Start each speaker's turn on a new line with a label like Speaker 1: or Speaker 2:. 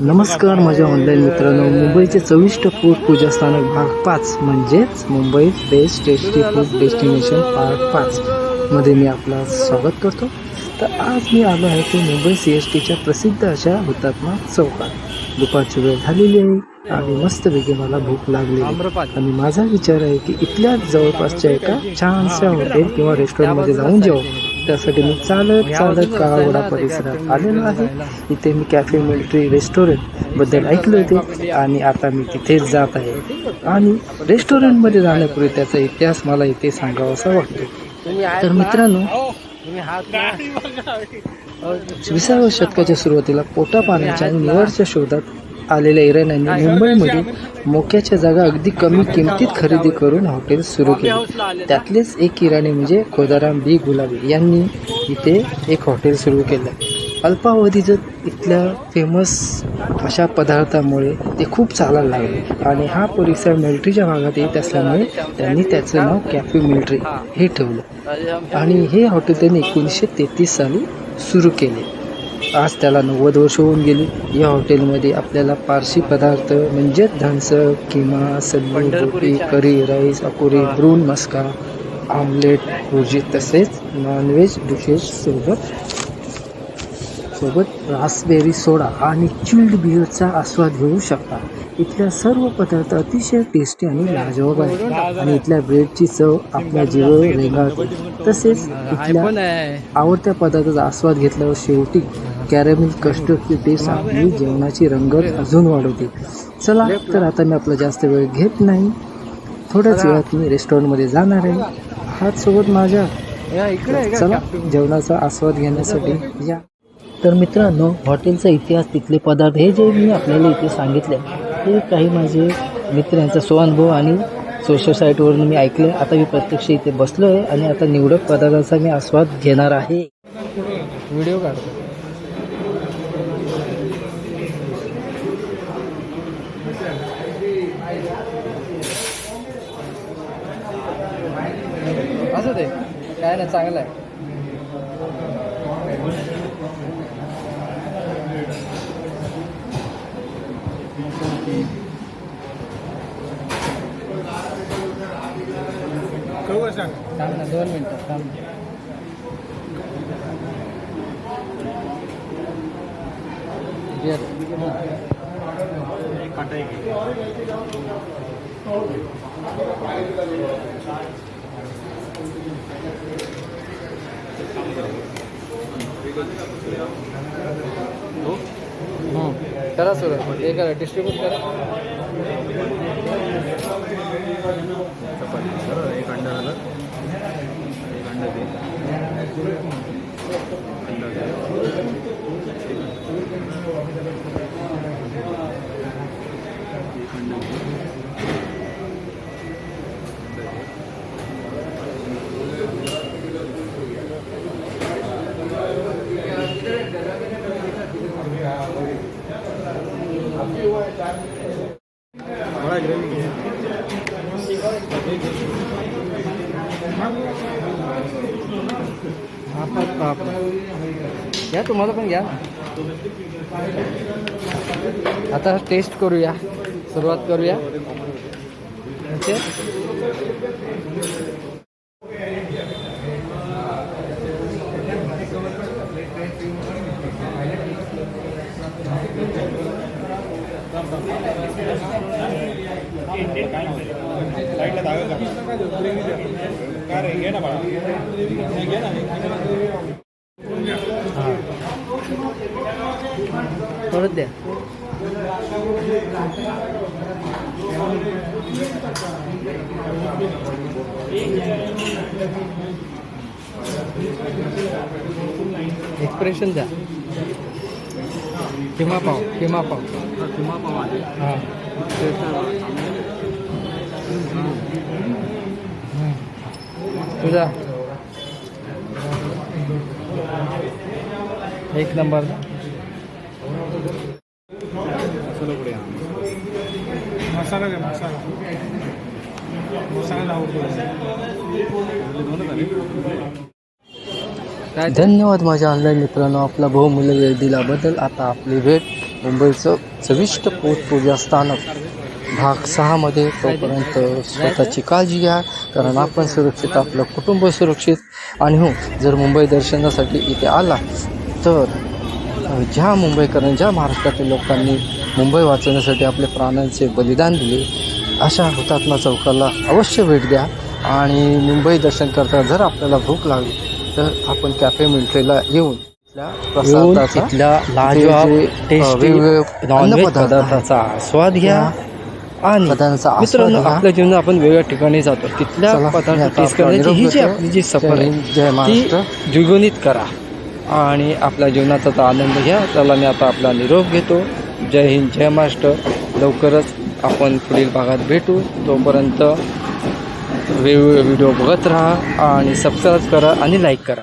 Speaker 1: नमस्कार माझ्या ऑनलाईन मित्रांनो. मुंबईचे चविष्ट फूड पूजा स्थानक भाग पाच म्हणजेच Mumbai best tasty food destination part पाच मध्ये मी आपला स्वागत करतो. तर आज मी आलो आहे ते मुंबई सी एस टीच्या प्रसिद्ध अशा हुतात्मा चौकात. दुपारची वेळ झालेली आहे आणि मस्तपैकी मला भूक लागली आणि माझा विचार आहे की इथल्या जवळपासच्या एका छानशा हॉटेल किंवा रेस्टॉरंटमध्ये जाऊन जेवू. त्यासाठी मी चालत चालत काळावडा परिसरात आलेलो आहे. इथे मी कॅफे मिलिटरी रेस्टॉरंटबद्दल ऐकले होते आणि आता मी तिथेच जात आहे. आणि रेस्टॉरंटमध्ये जाण्यापूर्वी त्याचा इतिहास मला इथे सांगावासा वाटतो. तर मित्रांनो विसाव्या शतकाच्या सुरुवातीला पोटा पाण्याच्या आणि निवडच्या शोधात आलेल्या इराण्यांनी मुंबईमध्ये मोक्याच्या जागा अगदी कमी किमतीत खरेदी करून हॉटेल सुरू केले. त्यातलेच एक इराणी म्हणजे खोदाराम बी. गुलाबी यांनी इथे एक हॉटेल सुरू केलं. अल्पावधीत इथल्या फेमस अशा पदार्थामुळे ते खूप चालायला लागले. आणि हा परिसर मिलिटरीच्या भागात येत असल्यामुळे त्यांनी त्याचं नाव कॅफे मिलिटरी हे ठेवलं. आणि हे हॉटेल त्यांनी एकोणीसशे तेहतीस साली सुरू केले. आज त्याला नव्वद वर्ष होऊन गेली. या हॉटेलमध्ये आपल्याला पारसी पदार्थ म्हणजेच धानसं किमा सब्बू रोटी curry rice akuri brun maska omelette bhurji तसेच नॉनव्हेज डिशेस सोबत सोबत रासबेरी सोडा आणि चिल्ड बिअरचा आस्वाद घेऊ शकता. इथल्या सर्व पदार्थ अतिशय टेस्टी आणि लाजवाब आहेत. आणि इथल्या ब्रेडची चव आपल्या जीवावर रेंगाळते. तसेच इथल्या आवडत्या पदार्थाचा आस्वाद घेतल्यावर शेवटी कॅरेमिल कस्टर्डची टेस्ट आपली जेवणाची रंगत अजून वाढवते. चला तर आता मी आपला जास्त वेळ घेत नाही. थोड्याच वेळात मी रेस्टॉरंटमध्ये जाणार आहे. हाच सोबत माझ्या. चला जेवणाचा आस्वाद घेण्यासाठी या. तर मित्रांनो हॉटेलचा इतिहास तिथले पदार्थ हे जे मी आपल्याला इथे सांगितले ते काही माझे मित्र यांचा स्वानुभव आणि सोशल साईटवरून मी ऐकले. आता मी प्रत्यक्ष इथे बसलो आहे आणि आता निवडक पदार्थाचा मी आस्वाद घेणार आहे. व्हिडिओ काढतो. असं ते काय नाही चांगलं आहे थांब ना दोन मिनटं थांब करा सुरू. हे करा डिस्ट्रीब्यूट करा.
Speaker 2: एक अंडा झालं एक अंडा दे. अंडा दे. बड़ा ग्रेवी है
Speaker 1: बाप बाप घ्या तुम्हाला पण घ्या आता टेस्ट करूया सुरुवात करूया Okay परत द्या एक्सप्रेशन द्या किमा पाव किमा पाव
Speaker 2: किंवा पाव आहे.
Speaker 1: हां. तुझा? एक नंबर.
Speaker 2: मसाला
Speaker 3: द्या मसाला मसाला. आवडतो
Speaker 1: धन्यवाद माझ्या ऑनलाईन मित्रांनो. आपला बहुमूल्य वेळ दिल्याबद्दल आता आपली भेट मुंबईचं चविष्ट पोटपूजा स्थानक भाग सहामध्ये तोपर्यंत स्वतःची काळजी घ्या कारण आपण सुरक्षित आपलं कुटुंब सुरक्षित. आणि हो जर मुंबई दर्शनासाठी इथे आला तर ज्या मुंबईकरांनी ज्या महाराष्ट्रातील लोकांनी मुंबई वाचवण्यासाठी आपले प्राणांचे बलिदान दिले अशा हुतात्मा चौकाला अवश्य भेट द्या. आणि मुंबई दर्शन करता जर आपल्याला भूक लागली तर आपण कॅफे मिल्ट्रीला येऊन
Speaker 4: येऊन इथल्या लाजवाब टेस्टी नॉनव्हेज पदार्थाचा स्वाद घ्या. आणि मित्रांनो. आपल्या जीवनात आपण वेगळ्या ठिकाणी जातो. तिथल्या पदार्थ टेस्ट करण्याची ही जी. आपली जी सफर आहे. ती द्विगुणित करा. आणि आपल्या जीवनाचा तो आनंद घ्या. त्याला मी आता आपला निरोप घेतो. जय हिंद जय महाराष्ट्र. लवकरच आपण पुढील भागात भेटू. तोपर्यंत व्हिडिओ बघत राहा आणि सबस्क्राईब करा आणि लाईक करा.